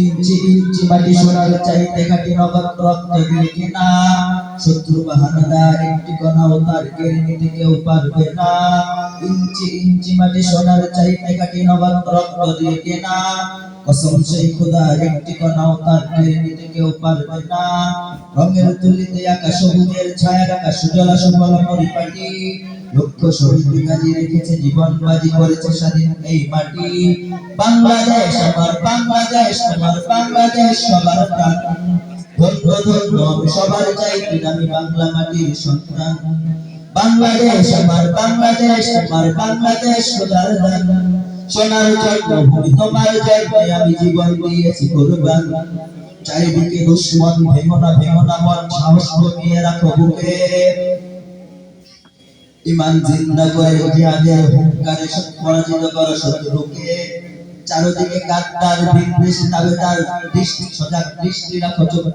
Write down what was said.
ইঞ্চি ইঞ্চি মাটি সোনার চাইতে খাটি নগদ রক্ত দিয়ে কেনা। শত্রু বাহানাদা একটি কণাও তার কেড়ে কেউ পারবে না। ইঞ্চি ইঞ্চি মাটি সোনার চাইতে খাটি নগদ রক্ত দিয়ে কেনা। কসম সেই খোদার একটি কণাও তার কেড়ে নিতে কেউ পারবে না। রঙের তুলিতে আকাশ সবুজের ছায়া ঢাকা সুজলা সুফল পরিপাটি। লক্ষ শহীদ গাজী রেখেছে, জীবন বাজি করেছে স্বাধীন এই মাটি। বাংলাদেশ আমার, বাংলাদেশ আমার বাংলাদেশ, সবার প্রাণ। সবার চাইতে আমি বাংলা মাটির সন্তান। বাংলাদেশ, আমার বাংলাদেশ আমার বাংলাদেশ সোনার দান। সোনার তোমার আমি জীবন দিয়েছি কোরবান। চারিদিকে দুশ্মন ভেঙো না ভেঙো না মন, সাহস কমিয়ে রাখো বুকে। ইমান জিন্দা করে জিহাদের হুঙ্কারে পরাজিত করো শত্রুকে। চারদিকে গাদ্দার বিদ্বেষ তবে তার দৃষ্টি সজাগ দৃষ্টি রাখো চোখ।